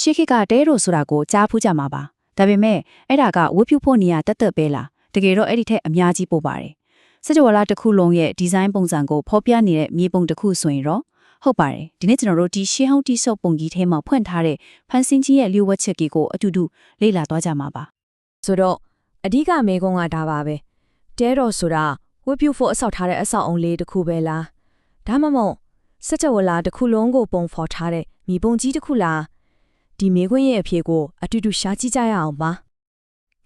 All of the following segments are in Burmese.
ရှေးခေတ်ကတဲရိုဆိုတာကိုကြားဖူးကြမှာပါဒါပေမဲ့အဲ့ဒါကဝတ်ပြုဖို့နေရာတက်တက်ပဲလားတကယ်တော့အဲ့ဒီထက်အများကြီးပိုပါတယ်စကြဝဠာတစ်ခုလုံးရဲ့ဒီဇိုင်းပုံစံကိုဖော်ပြနေတဲ့မြေပုံတစ်ခုဆိုရင်တော့ဟုတ်ပါတယ်ဒီနေ့ကျွန်တော်တို့ဒီရှေးဟောင်းတိဆောက်ပုံကြီးထဲမှာဖွင့်ထားတဲ့ဖန်ဆင်းကြီးရဲ့လျှို့ဝှက်ချက်ကြီးကိုအတူတူလေ့လာသွားကြမှာပါဆိုတော့အဓိကမေကုန်းကဒါပါပဲတဲတော်ဆိုတာဝတ်ပြုဖို့အဆောက်ထားတဲ့အဆောက်အုံလေးတစ်ခုပဲလားဒါမှမဟုတ်စက်ကြဝဠာတစ်ခုလုံးကိုပုံဖော်ထားတဲ့မြေပုံကြီးတစ်ခုလား ဒီမေခွန်းရဲ့အဖြေကိုအတူတူရှားကြည့်ကြရအောင်ပါ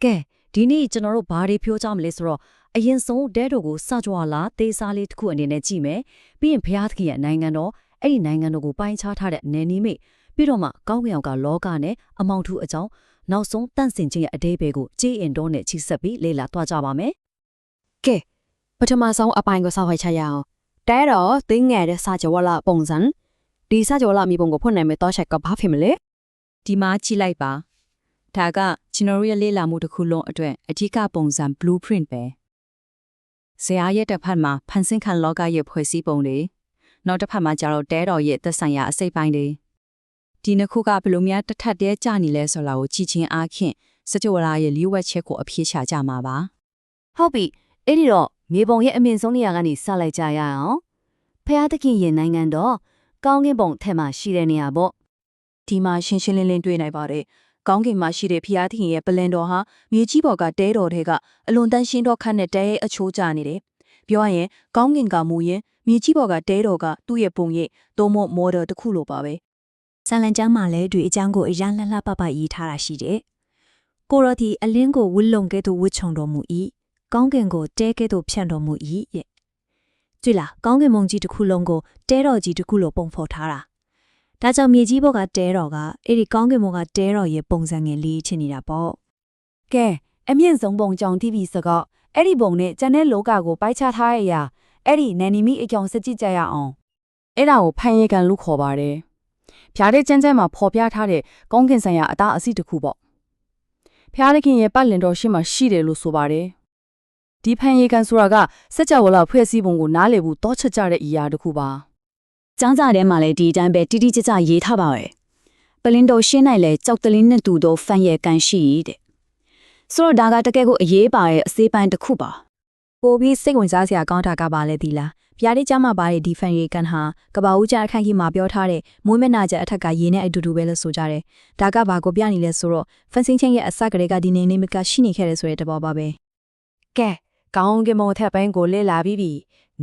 ကဲဒီနေ့ကျွန်တော်တို့ဘာတွေပြောကြမလဲဆိုတော့အရင်ဆုံးဒဲတို့ကိုစကြဝဠာသေးစားလေးတစ်ခုအနေနဲ့ကြည့်မယ်ပြီးရင်ဘုရားသခင်ရဲ့နိုင်ငံတော်အဲ့ဒီနိုင်ငံတော်ကိုပိုင်းခြားထားတဲ့နေနီမိတ်ပြီးတော့မှကောင်းကင်အောင်ကလောကနဲ့အမောင်ထူအကြောင်းနောက်ဆုံးတန့်စင်ခြင်းရဲ့အသေးပဲကိုကြေးအင်တော်နဲ့ချိဆက်ပြီးလေ့လာသွားကြပါမယ်ကဲပထမဆုံးအပိုင်းကိုစောင့်ခိုင်းချရအောင်တဲတော့တင်းငယ်တဲ့စာကြဝဠာပုံစံဒီစာကြဝဠာမြေပုံကိုဖွင့်နိုင်မဲ့တော့ချက်ကဘာဖြစ်မလဲ ဒီမှာကြည့်လိုက်ပါဒါကကျွန်တော်တို့ရဲ့လေ့လာမှုတစ်ခုလုံးအတွက်အဓိကပုံစံ blueprint ပဲဇာရဲ့တစ်ဖက်မှာဖန်ဆင်းခံလောကရဲ့ဖွဲ့စည်းပုံတွေနောက်တစ်ဖက်မှာကျတော့တဲတော်ရဲ့သက်ဆိုင်ရာအစိတ်ပိုင်းတွေဒီနှစ်ခုကဘယ်လိုများတစ်ထပ်တည်းကြနေလဲဆိုတာကိုကြည့်ချင်းအားဖြင့်စကြဝဠာရဲ့လျှို့ဝှက်ချက်ကိုအပြေရှာကြမှာပါဟုတ်ပြီအဲ့ဒီတော့မြေပုံရဲ့အမြင့်ဆုံးနေရာကနေစလိုက်ကြရအောင်ဖျားသခင်ရဲ့နိုင်ငံတော်ကောင်းကင်ဘုံထက်မှရှိတဲ့နေရာပေါ့ ဒီမှာရှင်းရှင်းလင်းလင်းတွေ့နိုင်ပါတယ်။ကောင်းကင်မှာရှိတဲ့ဖျားသခင်ရဲ့ပလန်တော်ဟာမြေကြီးပေါ်ကတဲတော်တွေကအလွန်တန်းရှင်းတော့ခတ်နဲ့တဲရဲ့အချိုးကျနေတယ်။ပြောရရင်ကောင်းကင်ကမူရင်မြေကြီးပေါ်ကတဲတော်ကသူ့ရဲ့ပုံရိပ်သို့မဟုတ်မော်ဒယ်တစ်ခုလိုပါပဲဆန်လန်ကျမ်းမှာလည်းဒီအကြောင်းကိုအရန်လှလှပပရေးထားတာရှိတယ်ကိုရောဒီအလင်းကိုဝှလုံကဲ့သို့ဝှချုံတော်မူ၏ကောင်းကင်ကိုတဲကဲ့သို့ဖြန့်တော်မူ၏ရဲ့ကြည်လားကောင်းကင်မုံကြီးတစ်ခုလုံးကိုတဲတော်ကြီးတစ်ခုလိုပုံဖော်ထားတာ ဒါကြောင့်မြေကြီးဘောကတဲတော်ကအဲ့ဒီကောင်းကင်ဘုံကတဲတော်ရဲ့ပုံစံငယ်လေးချင်နေတာပေါ့ကဲအမြင့်ဆုံးပုံကြောင့် TV စကောအဲ့ဒီပုံနဲ့ကျန်တဲ့လောကကိုပိုက်ချထားရရာအဲ့ဒီနန်နီမီအကြောင်းစကြည့်ကြရအောင်အဲ့ဒါကိုဖန်ရကန်လို့ခေါ်ပါတယ်ဖျားတဲ့ကျန်းကျန်းမှာပေါ်ပြထားတဲ့ကောင်းကင်ဆိုင်ရာအသားအစီတစ်ခုပေါ့ဖျားတဲ့ခင်ရဲ့ပတ်လင်တော်ရှိမှရှိတယ်လို့ဆိုပါတယ်ဒီဖန်ရကန်ဆိုတာကစက်ကြဝဠာဖွဲ့စည်းပုံကိုနားလည်ဖို့တောချက်ကြတဲ့အရာတစ်ခုပါ ចောင်းစာထဲမှာလည်းဒီအတိုင်းပဲတိတိကျကျရေးထားပါရဲ့ပလင်တော်ရှင်းနိုင်လဲကြောက်တလင်းနဲ့တူသောဖန်ရဲ့ကန်ရှိတဲ့ဆိုတော့ဒါကတကယ်ကိုအရေးပါရဲ့အစေးပိုင်းတစ်ခုပါပိုပြီးစိတ်ဝင်စားစရာကောင်းတာကပါလဲဒီလားပြားလေးကျမ်းမှာပါတဲ့ဒီဖန်ရီကန်ဟာကဘာဦးကျအခန့်ကြီးမှာပြောထားတဲ့မွေးမျက်နှာချက်အထက်ကရေနဲ့အတူတူပဲလို့ဆိုကြတယ်ဒါကဘာကိုပြနေလဲဆိုတော့ဖန်ဆင်းချင်းရဲ့အစကတည်းကဒီနေနေမကရှိနေခဲ့တယ်ဆိုတဲ့တဘောပါပဲကဲကောင်းကင်မုံထက်ပိုင်းကိုလေ့လာပြီးပြီ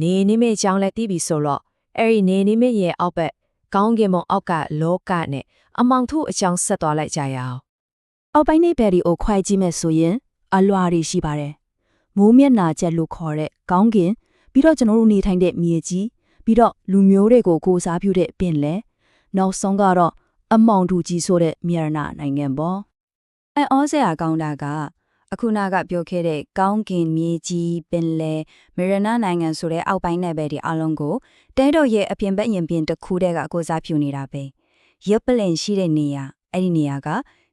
နေနိမိတ်ကြောင်းလဲတီးပြီဆိုတော့ အဲ့ဒီနေနိမိတ်ရဲ့အောက်ဘက်ကောင်းကင်မုံအောက်ကလောကနဲ့အမောင်ထုအကြောင်းဆက်သွားလိုက်ကြရအောင်အောက်ပိုင်းနေဘယ်ဒီကိုခွဲကြည့်မဲ့ဆိုရင် အလွာတွေရှိပါတယ်မိုးမျက်နှာချက်လို့ခေါ်တဲ့ကောင်းကင်ပြီးတော့ကျွန်တော်တို့နေထိုင်တဲ့မြေကြီးပြီးတော့လူမျိုးတွေကိုကိုးစားပြုတဲ့ပင်လယ်နောက်ဆုံးကတော့အမောင်တူကြီးဆိုတဲ့မြေရနာနိုင်ငံပေါ့အဲဩစရာကောင်းတာက အခုနကပြောခဲ့တဲ့ကောင်းကင်မြေကြီးပင်လယ်မေရနာနိုင်ငံဆိုတဲ့အောက်ပိုင်းနယ်ပယ်ဒီအလုံးကိုတဲတော်ရဲ့အပြင်ဘက်ရင်ပြင်တစ်ခုတည်းကကိုစားပြုနေတာပဲရုပ်ပလင်ရှိတဲ့နေရာအဲ့ဒီနေရာက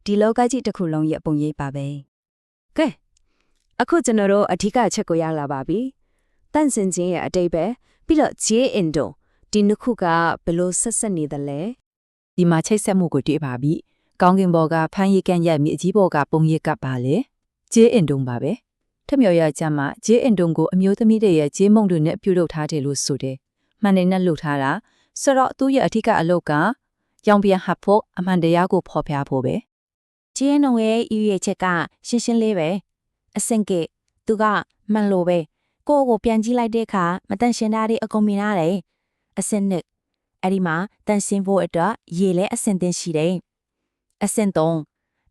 ဒီလောကကြီးတစ်ခုလုံးရဲ့ပုံရိပ်ပါပဲကဲအခုကျွန်တော်တို့အထူးအချက်ကိုရလာပါပြီတန့်စင်ခြင်းရဲ့အတိတ်ပဲပြီးတော့ J Indo ဒီနှစ်ခုကဘယ်လိုဆက်ဆက်နေသလဲဒီမှာချိတ်ဆက်မှုကိုတွေ့ပါပြီ။ကောင်းကင်ဘော်ကဖမ်းရည်ကန်ရက်မြေကြီးဘော်ကပုံရည်ကပ်ပါလေ။ ဂျေးအင်တုံပါပဲ။ထမြော်ရကြမှာဂျေးအင်တုံကိုအမျိုးသမီးတွေရဲ့ဂျေးမုံတွေနဲ့ပြုလုပ်ထားတယ်လို့ဆိုတယ်။မှန်တယ်နဲ့လုပ်ထားတာဆိုတော့သူ့ရဲ့အထက်ကအလုပ်ကရောင်ပြန်ဟပ်ဖို့အမှန်တရားကိုဖော်ပြဖို့ပဲကျင်းုံရဲ့ဤရဲ့ချက်ကရှင်းရှင်းလေးပဲအစင်ကသူကမှန်လို့ပဲကိုယ့်ကိုပြန်ကြည့်လိုက်တဲ့အခါမတန်ရှင်းတာတွေအကုန်မြင်ရတယ်အစင်နှစ်အဲ့ဒီမှာတန်ရှင်းဖို့အတွက်ရေလဲအစင်တင်ရှိတယ်အစင်သုံး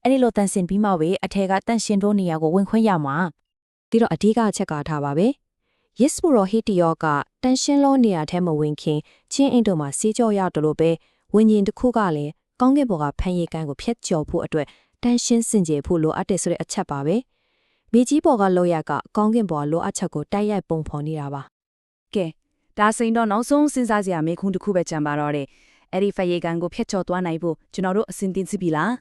အဲ့ဒီလိုတန်ရှင်းပြီးမှပဲအထက်ကတန်ရှင်းတို့နေရာကိုဝင်ခွင့်ရမှာဒီတော့အဓိကအချက်ကထားပါပဲ yes ဘရိုဟီတီယောကတန်ရှင်းလုံးနေရာထဲမဝင်ခင်ချင်းအင်တို့မှာစေးကြောရတယ်လို့ပဲဝิญဉ်တစ်ခုကလည်းကောင်းကင်ဘော်ကဖန်ရည်ကန်းကိုဖျက်ကျော်ဖို့အတွက်တန်ရှင်းစင်ကြယ်ဖို့လိုအပ်တယ်ဆိုတဲ့အချက်ပါပဲမြေကြီးဘော်ကလောရကကောင်းကင်ဘော်ကလိုအပ်ချက်ကိုတိုက်ရိုက်ပုံဖော်နေတာပါကဲဒါစိန်တော့နောက်ဆုံးစဉ်းစားစရာမေးခွန်းတစ်ခုပဲကြံပါတော့တယ်အဲ့ဒီဖယေကန်ကိုဖျက်ချော်သွားနိုင်ဖို့ကျွန်တော်တို့အစဉ်သင်စီပြီလား